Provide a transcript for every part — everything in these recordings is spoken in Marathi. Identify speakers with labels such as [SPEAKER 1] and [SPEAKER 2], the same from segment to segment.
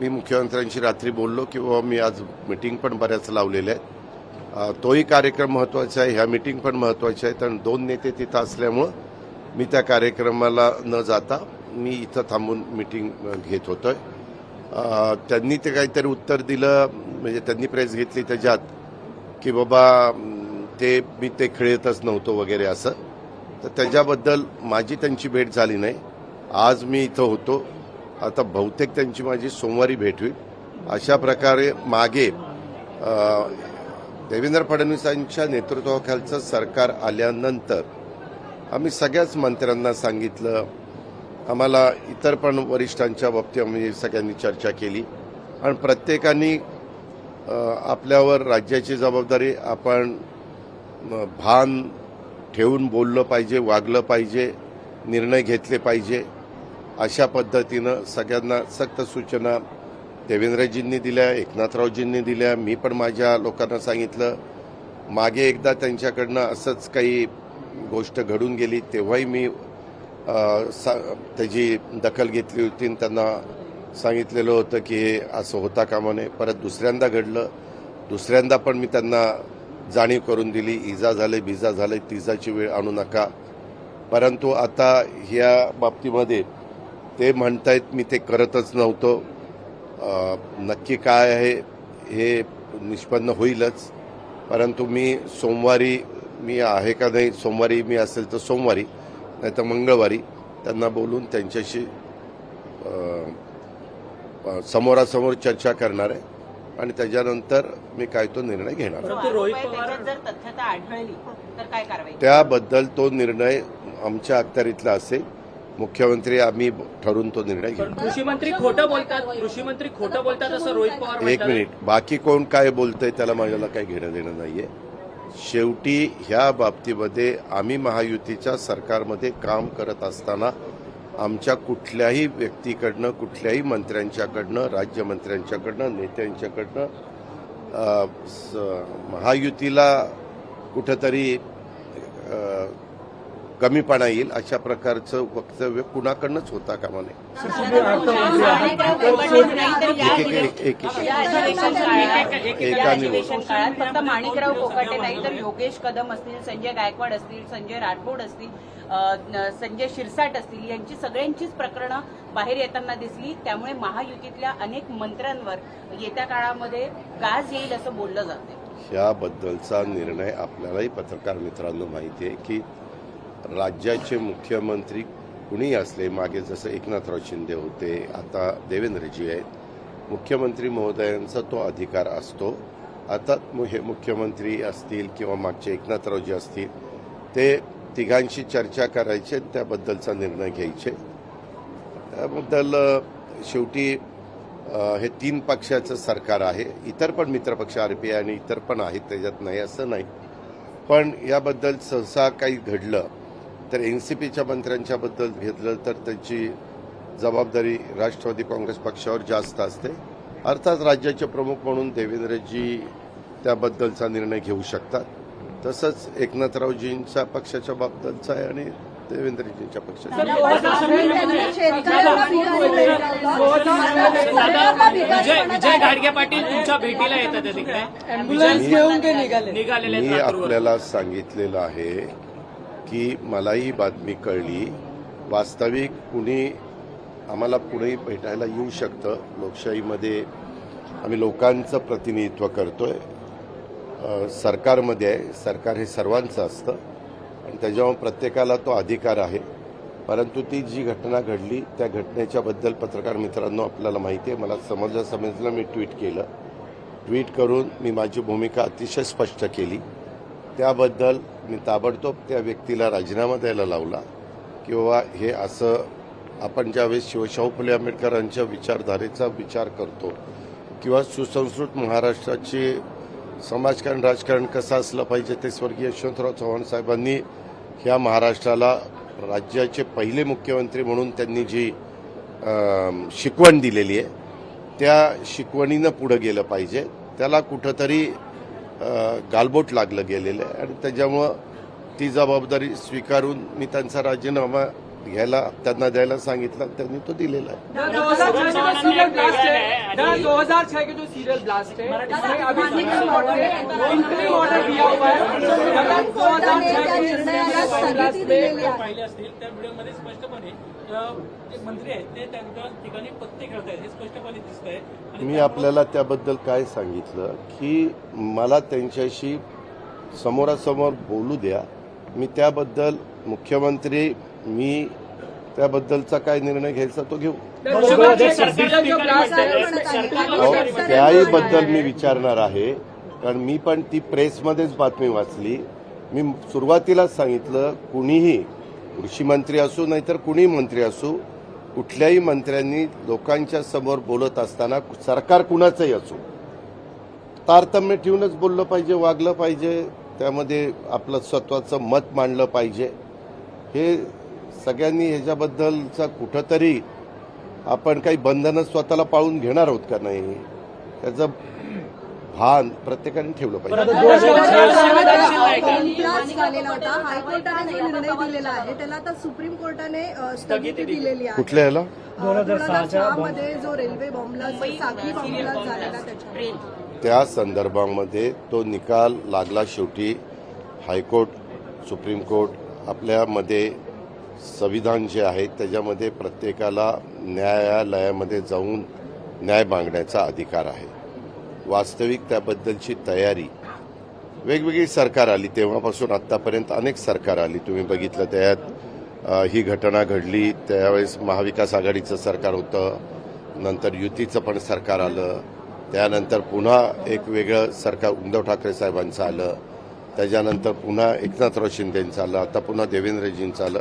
[SPEAKER 1] मी मुख्यमंत्र्यांशी रात्री बोललो किंवा मी आज मिटिंग पण बऱ्याच लावलेल्या आहेत. तोही कार्यक्रम महत्त्वाचा आहे ह्या मिटिंग पण महत्त्वाच्या आहेत आणि दोन नेते तिथं असल्यामुळं मी त्या कार्यक्रमाला न जाता मी इथं थांबून मिटिंग घेत होतोय. आहे त्यांनी ते काहीतरी उत्तर दिलं म्हणजे त्यांनी प्रेस घेतली त्याच्यात की बाबा ते मी ते खेळतच नव्हतो वगैरे असं. तर त्याच्याबद्दल माझी त्यांची भेट झाली नाही. आज मी इथं होतो. आता बहुतेक त्यांची माझी सोमवारी भेट होईल. अशा प्रकारे मागे देवेंद्र फडणवीसांच्या नेतृत्वाखालचं सरकार आल्यानंतर आम्ही सगळ्याच मंत्र्यांना सांगितलं. आम्हाला इतर पण वरिष्ठांच्या बाबतीत आम्ही सगळ्यांनी चर्चा केली. आणि प्रत्येकाने आपल्यावर राज्याची जबाबदारी आपण भान ठेवून बोललं पाहिजे वागलं पाहिजे निर्णय घेतले पाहिजे. अशा पद्धतीनं सगळ्यांना सक्त सूचना देवेंद्रजींनी दिल्या एकनाथरावजींनी दिल्या. मी पण माझ्या लोकांना सांगितलं मागे एकदा त्यांच्याकडनं असंच काही गोष्ट घडून गेली तेव्हाही मी सा- त्याची दखल घेतली होती. आणि त्यांना सांगितलेलं होतं की हे असं होता कामा नये. परत दुसऱ्यांदा घडलं. दुसऱ्यांदा पण मी त्यांना जाणीव करून दिली इजा झाले बिजा झाले तिजाची वेळ आणू नका. परंतु आता ह्या बाबतीमध्ये ते म्हणतायत मी ते करतच नव्हतो. नक्की काय आहे हे निष्पन्न होईलच. परंतु मी सोमवारी मी आहे का नाही सोमवारी मी असेल तर सोमवारी नाही तर मंगळवारी त्यांना बोलून त्यांच्याशी समोरासमोर चर्चा करणार आहे. आणि त्याच्यानंतर मी काय तो निर्णय घेणार आहे.
[SPEAKER 2] परंतु रोहित पवार
[SPEAKER 3] त्याच्यात जर तथ्यता आढळली तर काय कारवाई?
[SPEAKER 1] त्याबद्दल तो निर्णय आमच्या अखत्यारीतला असेल. मुख्यमंत्री आम्ही ठरवून तो निर्णय घेऊ.
[SPEAKER 2] कृषी मंत्री खोटं बोलतात कृषी मंत्री खोटं बोलतात असं रोहित पवार
[SPEAKER 1] एक मिनिट बाकी कोण काय बोलतंय त्याला माझ्याला काही घेणं देणं नाहीये. शेवटी ह्या बाबतीमध्ये आम्ही महायुतीच्या सरकारमध्ये काम करत असताना आमच्या कुठल्याही व्यक्तीकडनं कुठल्याही मंत्र्यांच्याकडनं राज्यमंत्र्यांच्याकडनं नेत्यांच्याकडनं महायुतीला कुठंतरी कमीपणा येईल अशा प्रकारचं वक्तव्य कुणाकडनंच होता कामा नये.
[SPEAKER 3] फक्त माणिकराव कोकाटे नाही तर योगेश कदम असतील संजय गायकवाड असतील संजय राठोड असतील संजय शिरसाट असतील यांची सगळ्यांचीच प्रकरणं बाहेर येताना दिसली. त्यामुळे महायुतीतल्या अनेक मंत्र्यांवर येत्या काळामध्ये गाज येईल असं बोललं जाते
[SPEAKER 1] ह्याबद्दलचा निर्णय आपल्यालाही पत्रकार मित्रांनो माहिती आहे की राज्याचे मुख्यमंत्री कुणी असले मागे जसं एकनाथराव शिंदे होते आता देवेंद्रजी आहेत. मुख्यमंत्री महोदयांचा तो अधिकार असतो. आता मु- हे मुख्यमंत्री असतील किंवा मागचे एकनाथरावजी असतील ते तिघांशी चर्चा करायचे त्याबद्दलचा निर्णय घ्यायचे. त्याबद्दल शेवटी हे तीन पक्षाचं सरकार आहे. इतर पण मित्रपक्ष आर पी आय आणि इतर पण आहेत त्याच्यात नाही असं नाही. पण याबद्दल सहसा काही घडलं तर एन सी पीच्या मंत्र्यांच्याबद्दल घेतलं तर त्याची जबाबदारी राष्ट्रवादी काँग्रेस पक्षावर जास्त असते अर्थात राज्याचे प्रमुख म्हणून देवेंद्रजी त्याबद्दलचा निर्णय घेऊ शकतात तसंच एकनाथरावजींच्या पक्षाच्या बाबतीतचा आहे आणि देवेंद्रजींच्या पक्षाच्या मी. आपल्याला सांगितलेलं आहे की मलाही ही बातमी कळली. वास्तविक कुणी आम्हाला कुणी भेटायला येऊ शकतं. लोकशाहीमध्ये आम्ही लोकांचं प्रतिनिधित्व करतोय. सरकारमध्ये आहे. सरकार हे सर्वांचं असतं. आणि त्याच्यामुळे प्रत्येकाला तो अधिकार आहे. परंतु ती जी घटना घडली त्या घटनेच्याबद्दल पत्रकार मित्रांनो आपल्याला माहिती आहे. मला समजलं समजलं मी ट्विट केलं. ट्विट करून मी माझी भूमिका अतिशय स्पष्ट केली. त्याबद्दल मी ताबडतोब त्या व्यक्तीला राजीनामा द्यायला लावला किंवा हे असं आपण ज्यावेळेस शिवशाहू फुले आंबेडकरांच्या विचारधारेचा विचार करतो किंवा सुसंस्कृत महाराष्ट्राची समाजकारण राजकारण कसं असलं पाहिजे ते स्वर्गीय यशवंतराव चव्हाण साहेबांनी ह्या महाराष्ट्राला राज्याचे पहिले मुख्यमंत्री म्हणून त्यांनी जी शिकवण दिलेली आहे त्या शिकवणीनं पुढं गेलं पाहिजे. त्याला कुठंतरी गालबोट लागलं गेलेलं आहे. आणि त्याच्यामुळं ती जबाबदारी स्वीकारून मी त्यांचा राजीनामा घ्यायला त्यांना द्यायला सांगितलं त्यांनी तो दिलेला आहे.
[SPEAKER 4] है है है
[SPEAKER 5] हे
[SPEAKER 1] मी आपल्याला त्याबद्दल काय सांगितलं की मला त्यांच्याशी समोरासमोर बोलू द्या. मी त्याबद्दल मुख्यमंत्री मी त्याबद्दलचा काय निर्णय घ्यायचा तो घेऊ.
[SPEAKER 4] है
[SPEAKER 1] त्याही बद्दल मी विचारणार आहे. कारण मी पण ती प्रेसमध्येच बातमी वाचली. मी सुरुवातीलाच सांगितलं कुणीही कृषी मंत्री असू नाहीतर कुणी मंत्री असू कुठल्याही मंत्र्यांनी लोकांच्या समोर बोलत असताना सरकार कुणाचंही असू. तारतम्य ठेवूनच बोललं पाहिजे वागलं पाहिजे त्यामध्ये आपलं स्वतःचं मत मांडलं पाहिजे. हे सगळ्यांनी ह्याच्याबद्दलचा कुठंतरी आपण काही बंधनं स्वतःला पाळून घेणार आहोत का नाही त्याचं भान प्रत्येकाने ठेवलं पाहिजे.
[SPEAKER 6] क्लास झालेला होता हायकोर्टाने जो निर्णय दिलेला आहे. त्याला आता सुप्रीम कोर्टाने अ, स्थगिती दिलेली आहे.
[SPEAKER 1] कुठल्या ह्याला?
[SPEAKER 6] दोन हजार सहा मध्ये जो रेल्वे बॉम्बला साखळी बॉम्बला झालेला त्याच्या
[SPEAKER 1] त्या संदर्भामध्ये तो निकाल लागला शेवटी हायकोर्ट सुप्रीम कोर्ट आपल्यामध्ये संविधान जे आहे त्याच्यामध्ये प्रत्येकाला न्यायालयामध्ये जाऊन न्याय मागण्याचा अधिकार आहे. वास्तविक त्याबद्दलची तयारी. वेगवेगळी सरकार आली तेव्हापासून आत्तापर्यंत अनेक सरकार आली. तुम्ही बघितलं त्यात ही घटना घडली त्यावेळेस महाविकास आघाडीचं सरकार होतं नंतर युतीचं पण सरकार आलं त्यानंतर पुन्हा एक वेगळं सरकार उद्धव ठाकरे साहेबांचं आलं त्याच्यानंतर पुन्हा एकनाथराव शिंदेंचं आलं आता पुन्हा देवेंद्रजींचं आलं.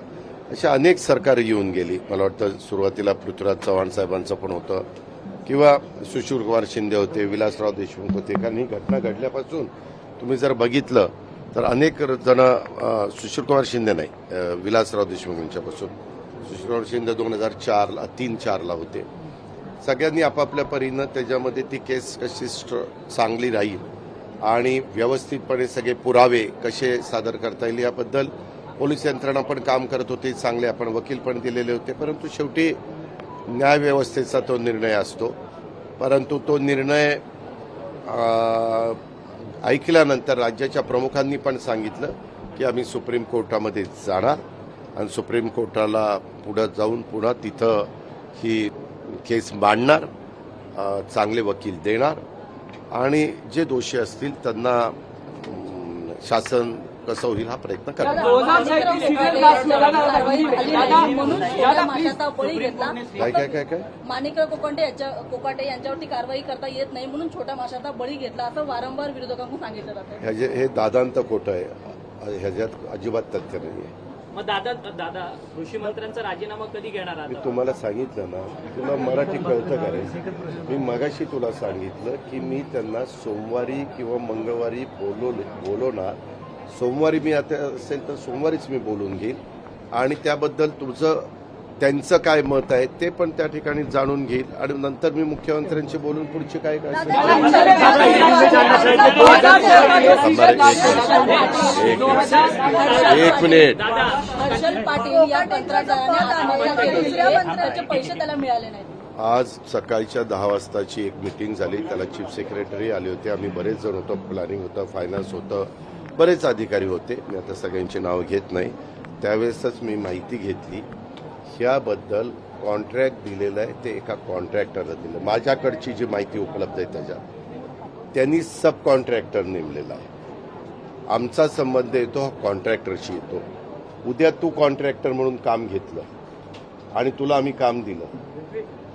[SPEAKER 1] अशा अनेक सरकार येऊन गेली. मला वाटतं सुरुवातीला पृथ्वीराज चव्हाण साहेबांचं पण होतं. किंवा सुशीलकुमार शिंदे होते विलासराव देशमुख होते. कारण ही घटना घडल्यापासून तुम्ही जर बघितलं तर अनेक जण अ, सुशीलकुमार शिंदे नाही विलासराव देशमुख यांच्यापासून. सुशीलकुमार शिंदे दोन हजार चारला तीन चारला होते. सगळ्यांनी आपापल्या परीनं त्याच्यामध्ये ती केस कशी स्ट्र- चांगली राहील आणि व्यवस्थितपणे सगळे पुरावे कसे सादर करता येईल याबद्दल पोलीस यंत्रणा पण काम करत होती चांगले आपण वकील पण दिलेले होते परंतु शेवटी न्यायव्यवस्थेचा तो निर्णय असतो. परंतु तो निर्णय ऐकल्यानंतर राज्याच्या प्रमुखांनी पण सांगितलं की आम्ही सुप्रीम कोर्टामध्ये जाणार आणि सुप्रीम कोर्टाला पुढं जाऊन पुन्हा तिथं ही केस मांडणार चांगले वकील देणार. आणि जे दोषी असतील त्यांना शासन कसं होईल हा प्रयत्न काय काय काय काय?
[SPEAKER 7] माणिकराव कोकाटे यांच्या कोकाटे यांच्यावरती कारवाई करता येत नाही म्हणून छोट्या माशाचा बळी घेतला असं वारंवार विरोधकांकडून सांगितलं जातं.
[SPEAKER 1] ह्याचे हे दादांत खोटं आहे. ह्याच्यात अजिबात तथ्य नाही आहे
[SPEAKER 2] मग दादा दादा कृषी मंत्र्यांचा राजीनामा कधी घेणार
[SPEAKER 1] मी तुम्हाला सांगितलं ना तुला मराठी कळतं का रे मी मगाशी तुला सांगितलं की मी त्यांना सोमवारी किंवा मंगळवारी बोलवले बोलवणार सोमवारी मी आता असेल तर सोमवारीच मी बोलून घेईल. आणि त्याबद्दल तुझं त्यांचं काय मत आहे ते पण त्या ठिकाणी जाणून घेईल. आणि नंतर मी मुख्यमंत्र्यांशी बोलून पुढचे काय काय असेल एक मिनिट आज सकाळच्या दहा वाजताची एक मिटिंग झाली. त्याला चीफ सेक्रेटरी आले होते. आम्ही बरेच जण होतो. प्लॅनिंग होतं फायनान्स होतं. बरेच अधिकारी होते. मी आता सगळ्यांची नावं घेत नाही. त्यावेळेसच मी माहिती घेतली. ह्याबद्दल कॉन्ट्रॅक्ट दिलेलं आहे. ते एका कॉन्ट्रॅक्टरला दिलं. माझ्याकडची जी माहिती उपलब्ध आहे त्याच्यात. त्यांनी सब कॉन्ट्रॅक्टर नेमलेला आहे. आमचा संबंध येतो हा कॉन्ट्रॅक्टरशी येतो. उद्या तू कॉन्ट्रॅक्टर म्हणून काम घेतलं. आणि तुला आम्ही काम दिलं.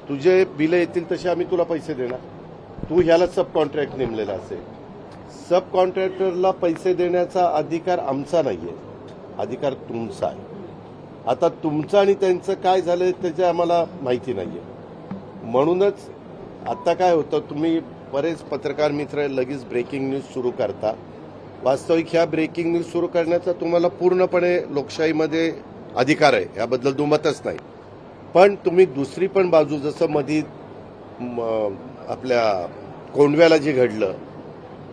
[SPEAKER 1] तुझे बिलं येतील तसे आम्ही तुला पैसे देणार. तू ह्याला सब कॉन्ट्रॅक्ट नेमलेला असेल. सब कॉन्ट्रॅक्टरला पैसे देण्याचा अधिकार आमचा नाहीये. अधिकार तुमचा आहे. आता तुमचं आणि त्यांचं काय झालंय त्याची आम्हाला माहिती नाहीये. म्हणूनच आता काय होतं तुम्ही बरेच पत्रकार मित्र लगेच ब्रेकिंग न्यूज सुरू करता. वास्तविक ह्या ब्रेकिंग न्यूज सुरू करण्याचा तुम्हाला पूर्णपणे लोकशाहीमध्ये अधिकार आहे. याबद्दल दुमतच नाही. पण तुम्ही दुसरी पण बाजू जसं मधी आपल्या कोंडव्याला जे घडलं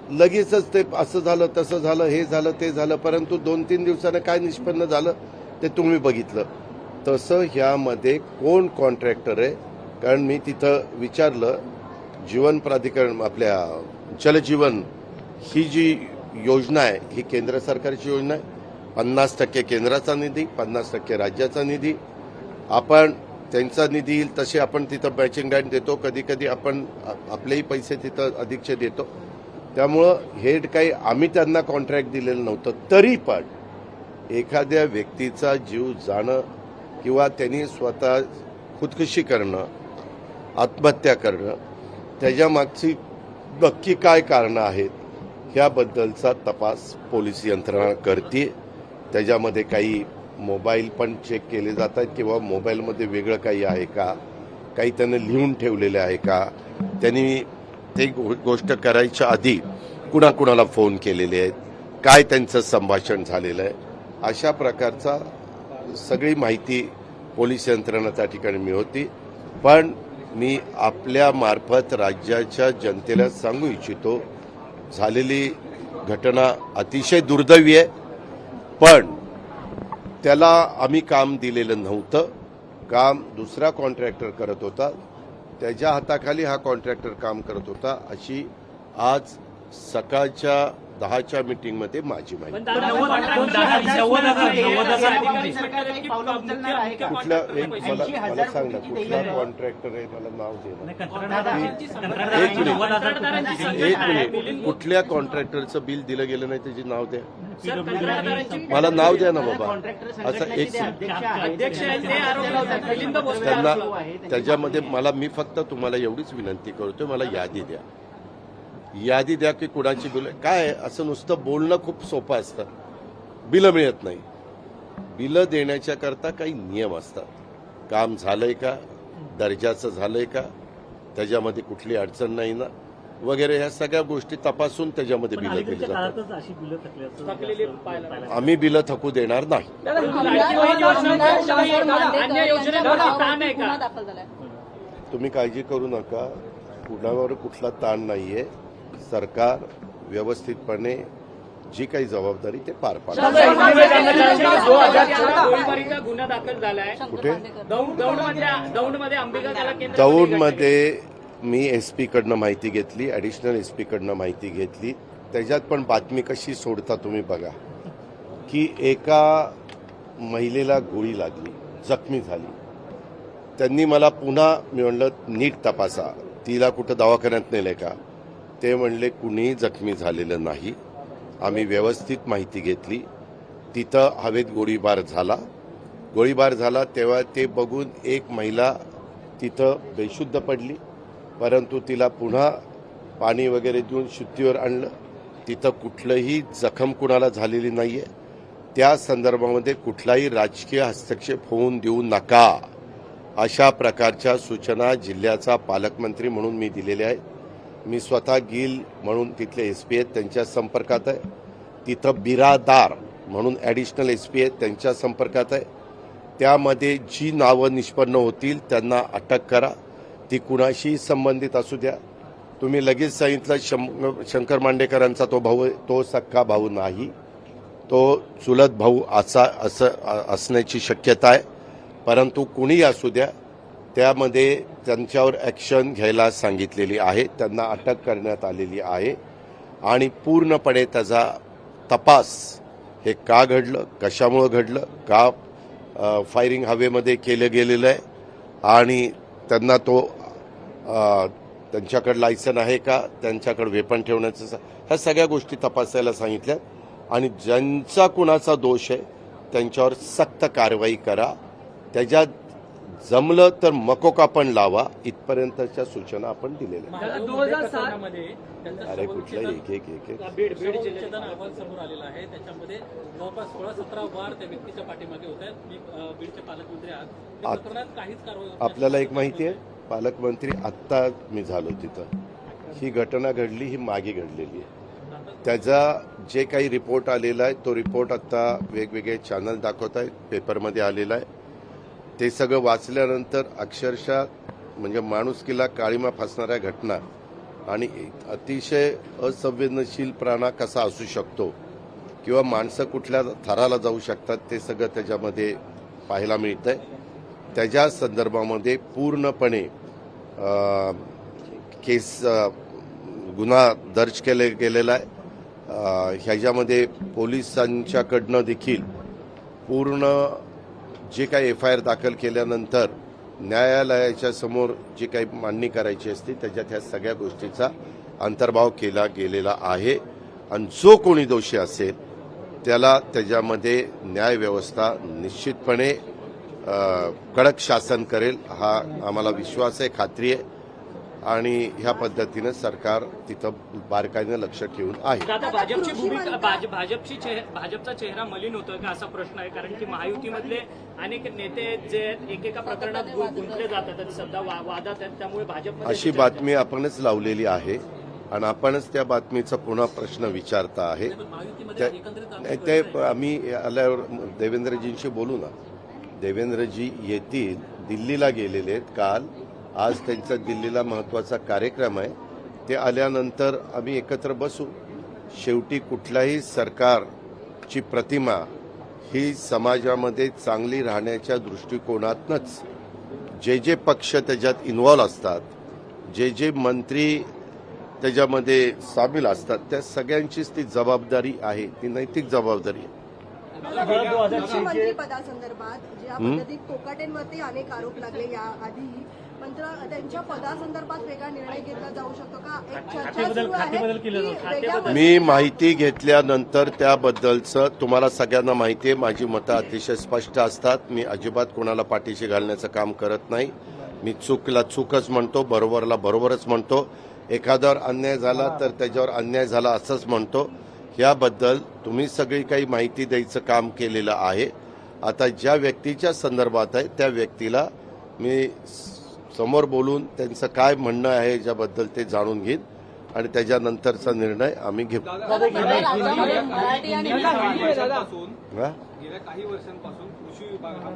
[SPEAKER 1] लगेचच ते असं झालं तसं झालं हे झालं ते झालं परंतु दोन तीन दिवसानं काय निष्पन्न झालं ते तुम्ही बघितलं. तसं ह्यामध्ये कोण कॉन्ट्रॅक्टर आहे? कारण मी तिथं विचारलं जीवन प्राधिकरण आपल्या जलजीवन ही जी योजना आहे ही केंद्र सरकारची योजना आहे. पन्नास टक्के केंद्राचा निधी पन्नास टक्के राज्याचा निधी. आपण त्यांचा निधी येईल तसे आपण तिथं मॅचिंग ग्रँट देतो. कधी कधी आपण आपलेही पैसे तिथं अधिकचे देतो. त्यामुळं हे काही आम्ही त्यांना कॉन्ट्रॅक्ट दिलेलं नव्हतं तरी पण एखाद्या व्यक्तीचा जीव जाणं किंवा त्यांनी स्वतः खुदकुशी करणं आत्महत्या करणं त्याच्यामागची नक्की काय कारणं आहेत ह्याबद्दलचा तपास पोलीस यंत्रणा करते. त्याच्यामध्ये काही मोबाईल पण चेक केले जातात किंवा मोबाईलमध्ये वेगळं काही आहे का? काही त्यानं लिहून ठेवलेलं आहे का? त्यांनी ते गो- गोष्ट करायच्या आधी कुणाकुणाला फोन केलेले आहेत? काय त्यांचं संभाषण झालेलं आहे? अशा प्रकारचा सगळी माहिती पोलीस यंत्रणा त्या ठिकाणी मिळवती. पण मी आपल्यामार्फत राज्याच्या जनतेला सांगू इच्छितो झालेली घटना अतिशय दुर्दैवी आहे. पण त्याला आम्ही काम दिलेलं नव्हतं. काम दुसरा कॉन्ट्रॅक्टर करत होता. त्याच्या हाताखाली हा कॉन्ट्रॅक्टर काम करत होता अशी आज सकाळच्या दहाच्या मीटिंगमध्ये माझी माहिती. कुठल्या एक मला सांग ना कुठला कॉन्ट्रॅक्टर आहे मला नाव दे ना. एक मिनिट एक मिनिट. कुठल्या कॉन्ट्रॅक्टरचं बिल दिलं गेलं नाही त्याचे नाव द्या. मला नाव द्या ना बाबा. असं एक त्यांना. त्याच्यामध्ये मला मी फक्त तुम्हाला एवढीच विनंती करतोय मला यादी द्या. यादी द्या की कुणाची बिल काय असं नुसतं बोलणं खूप सोपं असतं बिलं मिळत नाही बिलं देण्याच्या करता काही नियम असतात काम झालंय का दर्जाचं झालंय का त्याच्यामध्ये कुठली अडचण नाही ना वगैरे ह्या सगळ्या गोष्टी तपासून त्याच्यामध्ये बिलं केली जातात आम्ही बिलं थकू देणार नाही तुम्ही काळजी करू नका कुणावर कुठला ताण नाहीये सरकार व्यवस्थितपणे जी काही जबाबदारी ते पार पाडतं.
[SPEAKER 2] गोळीबारीचा गुन्हा दाखल झालाय.
[SPEAKER 1] कुठे?
[SPEAKER 2] दौंड दौंडमधल्या दौंडमध्ये अंबिका कला केंद्र
[SPEAKER 1] दौंडमध्ये मी एस कडनं माहिती घेतली ॲडिशनल एस कडनं माहिती घेतली. त्याच्यात पण बातमी कशी सोडता तुम्ही बघा. की एका महिलेला गोळी लागली जखमी झाली. त्यांनी मला पुन्हा मी म्हणलं नीट तपासा. तिला कुठं दवाखान्यात नेलंय का? ते म्हणले कुणीही जखमी झालेलं नाही. आम्ही व्यवस्थित माहिती घेतली. तिथं हवेत गोळीबार झाला. गोळीबार झाला तेव्हा ते बघून एक महिला तिथं बेशुद्ध पडली. परंतु तिला पुन्हा पाणी वगैरे देऊन शुद्धीवर आणलं. तिथं कुठलंही जखम कुणाला झालेली नाहीये. त्या संदर्भामध्ये कुठलाही राजकीय हस्तक्षेप होऊन देऊ नका. अशा प्रकारच्या सूचना जिल्ह्याचा पालकमंत्री म्हणून मी दिलेल्या आहेत. मी स्वतः गिल म्हणून तिथले एस पी आहेत त्यांच्या संपर्कात आहे. तिथं बिरादार म्हणून ॲडिशनल एस पी आहेत त्यांच्या संपर्कात आहे. त्यामध्ये जी नावं निष्पन्न होतील त्यांना अटक करा. ती कुणाशी संबंधित असू द्या. तुम्ही लगेच सांगितलं शं- शंकर मांडेकरांचा तो भाऊ आहे, तो सख्खा भाऊ नाही. तो चुलत भाऊ असा असं असण्याची शक्यता आहे. परंतु कुणी असू द्या त्यामध्ये त्यांच्यावर ॲक्शन घ्यायला सांगितलेली आहे. त्यांना अटक करण्यात आलेली आहे. आणि पूर्णपणे त्याचा तपास हे का घडलं कशामुळं घडलं का फायरिंग हवेमध्ये केलं गेलेलं आहे? आणि त्यांना तो त्यांच्याकडं त्यांच्याकडे लायसन आहे का? त्यांच्याकडे वेपन ठेवण्याचं ह्या सगळ्या गोष्टी तपासायला सांगितल्या आणि ज्यांचा कुणाचा दोष आहे त्यांच्यावर सक्त कारवाई करा. त्याच्या जमलं तर मकोका पण लावा इथपर्यंतच्या सूचना आपण दिलेल्या अरे कुठलं एक एक एक आपल्याला एक माहिती आहे पालकमंत्री आत्ता मी झालो तिथं. ही घटना घडली ही मागे घडलेली आहे. त्याचा जे काही रिपोर्ट आलेला आहे तो रिपोर्ट आत्ता वेगवेगळे चॅनल दाखवत आहेत पेपरमध्ये आलेला आहे. ते सगळं वाचल्यानंतर अक्षरशः म्हणजे माणुसकीला काळीमा फासणाऱ्या घटना आणि अतिशय असंवेदनशील प्राणा कसा असू शकतो किंवा माणसं कुठल्या थराला जाऊ शकतात ते सगळं त्याच्यामध्ये पाहायला मिळतंय. त्याच्या संदर्भामध्ये पूर्णपणे केस गुन्हा दर्ज केले गेलेला आहे. ह्याच्यामध्ये पोलिसांच्याकडनं देखील पूर्ण जे काही एफ आय आर दाखल केल्यानंतर न्यायालयाच्या समोर जी काही मांडणी करायची असते त्याच्यात ह्या सगळ्या गोष्टीचा अंतर्भाव केला गेलेला आहे. आणि जो कोणी दोषी असेल त्याला त्याच्यामध्ये न्यायव्यवस्था निश्चितपणे कडक शासन करेल हा आम्हाला विश्वास आहे खात्री आहे. आणि ह्या पद्धतीनं सरकार तिथं बारकाईनं लक्ष ठेवून आहे.
[SPEAKER 2] आता भाजपची भूमिका भाजपची भाजपचा चेहरा मलिन होतोय का असा प्रश्न आहे? कारण की महायुतीमधले अनेक नेते जे आहेत एकेका प्रकरणात गुंतले जातात सध्या वादात आहेत. त्यामुळे भाजप
[SPEAKER 1] अशी बातमी आपणच लावलेली आहे आणि आपणच त्या बातमीचा पुन्हा प्रश्न विचारता आहे. ते आम्ही आल्यावर देवेंद्रजींशी बोलू ना. देवेंद्रजी येतील दिल्लीला गेलेले आहेत काल. आज त्यांचा दिल्लीला महत्त्वाचा कार्यक्रम आहे. ते आल्यानंतर आम्ही एकत्र बसू. शेवटी कुठल्याही सरकारची प्रतिमा ही समाजामध्ये चांगली राहण्याच्या दृष्टिकोनातनच जे जे पक्ष त्याच्यात इन्व्हॉल्व असतात जे जे मंत्री त्याच्यामध्ये सामील असतात त्या सगळ्यांचीच ती जबाबदारी आहे ती नैतिक जबाबदारी आहे.
[SPEAKER 6] मुख्यमंत्री पदासंदर्भात ज्या पद्धतीत कोकाटेंवरती अनेक आरोप लागले या त्यांच्या पदासंदर्भात वेगळा निर्णय घेतला जाऊ शकतो का?
[SPEAKER 1] मी माहिती घेतल्यानंतर त्याबद्दलचं तुम्हाला सगळ्यांना माहिती आहे. माझी मतं अतिशय स्पष्ट असतात. मी अजिबात कोणाला पाठीशी घालण्याचं काम करत नाही. मी चूकला चूकच म्हणतो बरोबरला बरोबरच म्हणतो. एखाद्यावर अन्याय झाला तर त्याच्यावर अन्याय झाला असंच म्हणतो. याबद्दल तुम्ही सगळी काही माहिती द्यायचं काम केलेलं आहे. आता ज्या व्यक्तीच्या संदर्भात आहे त्या व्यक्तीला मी समोर बोलून त्यांचं काय म्हणणं आहे याच्याबद्दल ते जाणून घेईन आणि त्याच्यानंतरचा निर्णय आम्ही घेऊ?
[SPEAKER 8] गेल्या काही वर्षांपासून कृषी विभाग हा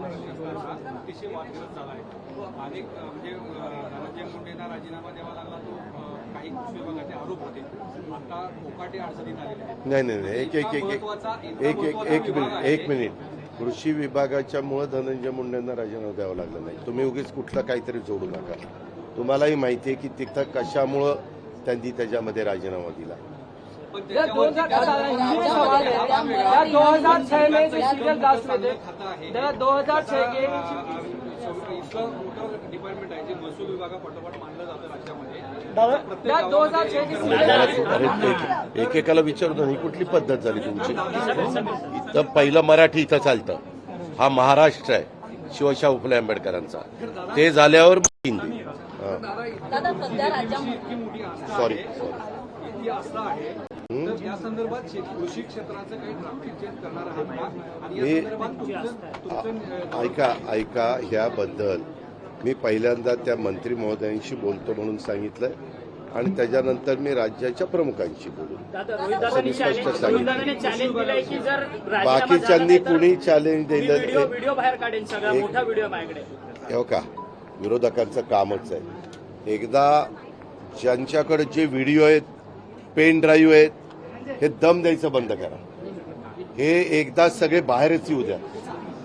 [SPEAKER 8] अतिशय वादग्रस्त झाला आहे. अनेक म्हणजे धनंजय मुंडेंना राजीनामा द्यावा लागला तो काही कृषी विभागाचे आरोप होते. आता कोकाटे अडचणीत आलेले आहेत.
[SPEAKER 1] नाही नाही नाही. एक एक एक एक एक एक एक मिनिट एक मिनिट. कृषी विभागाच्या मुळे धनंजय मुंडेंना राजीनामा द्यावा लागला नाही. तुम्ही उगीच कुठलं काहीतरी जोडू नका. तुम्हालाही माहिती आहे की तिथं कशामुळं त्यांनी त्याच्यामध्ये राजीनामा दिला.
[SPEAKER 8] पण
[SPEAKER 4] या दो हजार दो हजार छह में जो सीरियल ब्लास्ट में थे दादा दो हजार छह के
[SPEAKER 8] इतकं मोठं डिपार्टमेंट आहे जे महसूल विभागापाठोपाठ मानलं जातं राज्यामध्ये.
[SPEAKER 1] एकेकाला विचारतो ही कुठली पद्धत झाली तुमची? इथं पहिलं मराठी इथं चालतं. हा महाराष्ट्र आहे शिवशाह फुले आंबेडकरांचा. ते झाल्यावर हिंदी.
[SPEAKER 7] दादा सध्या राज्यामध्ये
[SPEAKER 1] सॉरी मी- ऐका ऐका ह्याबद्दल. मी पहिल्यांदा त्या मंत्री महोदयांशी बोलतो म्हणून सांगितलंय आणि त्याच्यानंतर मी राज्याच्या प्रमुखांशी बोलू. स्पष्ट सांगितलं. बाकीच्यांनी कुणी चॅलेंज दिलं हे का विरोधकांचं कामच आहे. एकदा ज्यांच्याकडे जे व्हिडिओ आहेत पेन ड्राईव्ह आहेत हे दम द्यायचं बंद करा. हे एकदा सगळे बाहेरच येऊ द्या.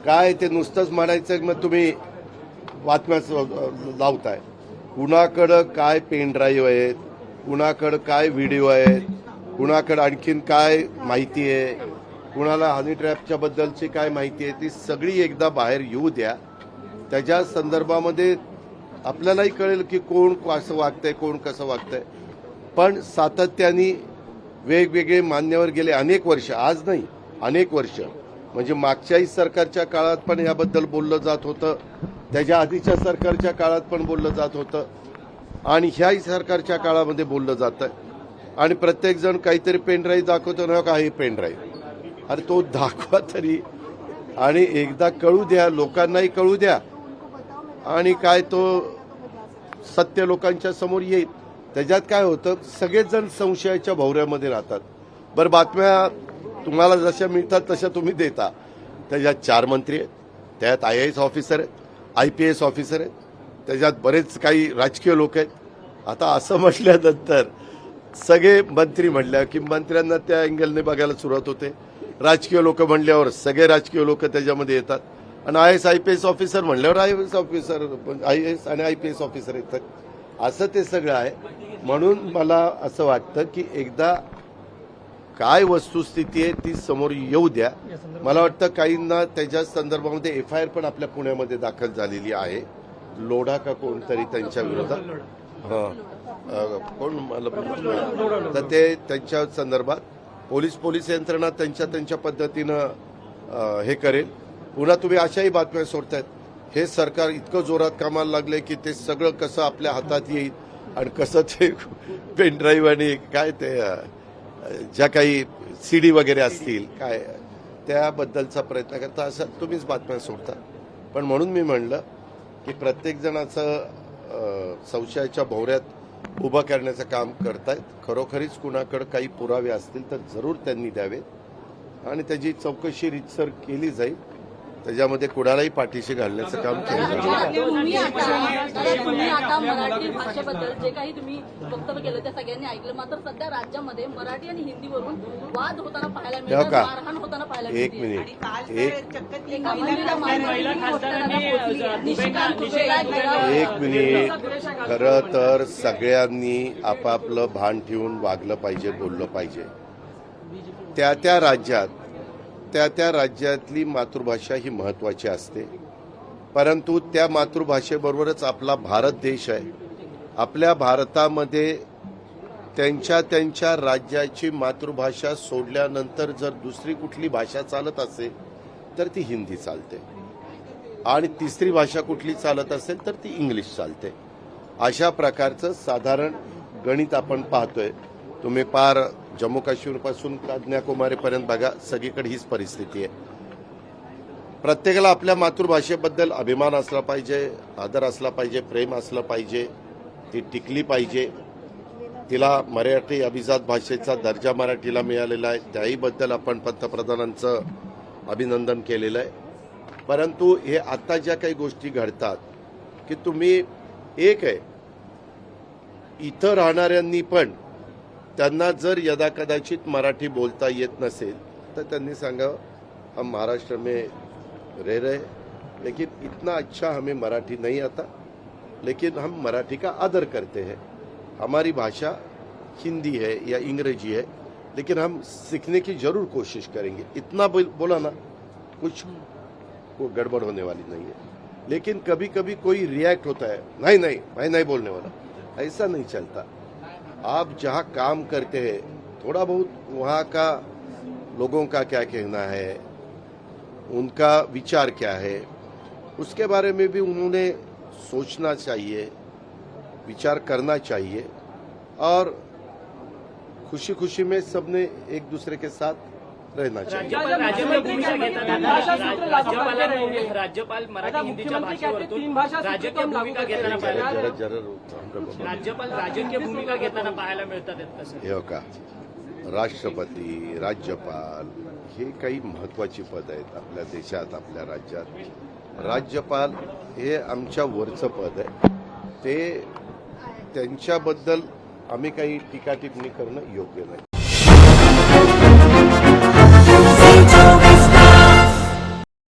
[SPEAKER 1] काय ते नुसतंच म्हणायचं मग तुम्ही बातम्या लावताय. कुणाकडं काय पेन ड्राईव्ह आहेत कुणाकडं काय व्हिडिओ आहेत कुणाकडं आणखीन काय माहिती आहे कुणाला हनी ट्रॅपच्या बद्दलची काय माहिती आहे ती सगळी एकदा बाहेर येऊ द्या. त्याच्या संदर्भामध्ये आपल्यालाही कळेल की कोण कसं वागतंय कोण कसं वागतंय. पण सातत्याने वेगवेगळे मान्यवर गेले अनेक वर्ष आज नाही अनेक वर्ष. म्हणजे मागच्याही सरकारच्या काळात पण याबद्दल बोललं जात होतं. त्याच्या आधीच्या सरकारच्या काळात पण बोललं जात होतं. आणि ह्याही सरकारच्या काळामध्ये बोललं जातं. आणि प्रत्येक जण काहीतरी पेनड्राईव्ह दाखवतो ना काही पेनड्राईव्ह. अरे तो दाखवा तरी. आणि एकदा कळू द्या लोकांनाही कळू द्या. आणि काय तो सत्य लोकांच्या समोर येईल. त्याच्यात काय होतं सगळेजण संशयाच्या भोवऱ्यामध्ये राहतात. बरं बातम्या तुम्हाला जशा मिळतात तशा तुम्ही देता. त्याच्यात चार मंत्री आहेत त्यात आय एस ऑफिसर आहेत आय पी एस ऑफिसर आहेत त्याच्यात बरेच काही राजकीय लोक आहेत. आता असं म्हटल्यानंतर सगळे मंत्री म्हणल्या की मंत्र्यांना त्या अँगलने बघायला सुरुवात होते. राजकीय लोक म्हणल्यावर सगळे राजकीय लोक त्याच्यामध्ये येतात. आणि I S I P S officer म्हणल्यावर I S officer I S आणि आय पी एस ऑफिसर येतात. असं ते सगळं आहे. म्हणून मला असं वाटतं की एकदा काय वस्तुस्थिती आहे ती समोर येऊ द्या. मला वाटतं काहींना त्याच्या संदर्भामध्ये एफ आय आर पण आपल्या पुण्यामध्ये दाखल झालेली आहे. लोढा का कोणतरी त्यांच्या विरोधात? हां. कोण मला तर ते त्यांच्या संदर्भात पोलीस पोलीस यंत्रणा त्यांच्या त्यांच्या पद्धतीनं हे करेल. पुन्हा तुम्ही अशाही बातम्या सोडतायत. हे सरकार इतकं जोरात कामाला लागलंय की ते सगळं कसं आपल्या हातात येईल आणि कसं ते पेन ड्राईव्ह आणि काय ते ज्या काही सीडी वगैरे असतील काय त्याबद्दलचा प्रयत्न करता असं तुम्हीच बातम्या सोडता. पण म्हणून मी म्हणलं की प्रत्येक संशयाच्या भोवऱ्यात उभं करण्याचं काम करतायत. खरोखरीच कुणाकडे काही पुरावे असतील तर जरूर त्यांनी द्यावेत आणि त्याची चौकशी रितसर केली जाईल. त्याच्यामध्ये कुणालाही पाठीशी घालण्याचं काम केलं जाईल
[SPEAKER 7] तुम्ही आता दादा, तुम्ही आता मराठी भाषेबद्दल जे काही तुम्ही वक्तव्य केलं ते सगळ्यांनी ऐकलं. मात्र सध्या राज्यामध्ये मराठी आणि हिंदीवरून वाद होताना पाहायला मिळतात
[SPEAKER 1] का?
[SPEAKER 7] मारहाण होताना पाहायला
[SPEAKER 1] एक
[SPEAKER 7] मिळते
[SPEAKER 1] मिनिट. एक मिनिट. खरं तर सगळ्यांनी आपापलं भान ठेवून वागलं पाहिजे बोललं पाहिजे. त्या त्या राज्यात त्या त्या राज्यातली मातृभाषा ही महत्वाची असते. परंतु त्या मातृभाषेबरोबरच आपला भारत देश आहे. आपल्या भारतामध्ये त्यांच्या त्यांच्या राज्याची मातृभाषा सोडल्यानंतर जर दुसरी कुठली भाषा चालत असेल तर ती हिंदी चालते. आणि तिसरी भाषा कुठली चालत असेल तर ती इंग्लिश चालते. अशा प्रकारचं साधारण गणित आपण पाहतोय. तुम्ही पार जम्मू काश्मीरपासून कन्याकुमारीपर्यंत बघा सगळीकडे हीच परिस्थिती आहे. प्रत्येकाला आपल्या मातृभाषेबद्दल अभिमान असला पाहिजे आदर असला पाहिजे प्रेम असलं पाहिजे ती टिकली पाहिजे. तिला मराठी अभिजात भाषेचा दर्जा मराठीला मिळालेला आहे. त्याहीबद्दल आपण पंतप्रधानांचं अभिनंदन केलेलं आहे. परंतु हे आता ज्या काही गोष्टी घडतात की तुम्ही एक आहे इथं राहणाऱ्यांनी पण जर यदा कदाचित मराठी बोलता येत नसेल, तर सांगावं, हम महाराष्ट्र में रह रहे लेकिन इतना अच्छा हमें मराठी नहीं आता। लेकिन हम मराठी का आदर करते हैं। हमारी भाषा हिंदी है या इंग्रेजी है, लेकिन हम सीखने की ज़रूर कोशिश करेंगे। इतना बोला ना, कुछ को गड़बड़ होने वाली नहीं है। लेकिन कभी कभी कोई रिएक्ट होता है, नहीं नहीं, मैं नहीं बोलने वाला। ऐसा नहीं चलता। आप जहाँ काम करते हैं, थोड़ा बहुत वहाँ का लोगों का क्या कहना है? उनका विचार क्या है? उसके बारे में भी उन्होंने सोचना चाहिए, विचार करना चाहिए और खुशी खुशी में सबने एक दूसरे के साथ रहना चाहिए
[SPEAKER 2] राज्यपाल राजकीय भूमिका घेताना राज्यपाल राज्यपाल मराठी
[SPEAKER 4] आता
[SPEAKER 2] हिंदीच्या भाषेवरतून
[SPEAKER 4] तीन भाषा
[SPEAKER 2] राजकीय भूमिका घेताना. राज्यपाल राजकीय भूमिका घेताना पाहायला मिळतात
[SPEAKER 1] हे का? राष्ट्रपती राज्यपाल हे काही महत्वाची पद आहेत आपल्या देशात आपल्या राज्यात. राज्यपाल हे आमच्या वरचं पद आहे. ते त्यांच्याबद्दल आम्ही काही टीका टिप्पणी करणं योग्य नाही.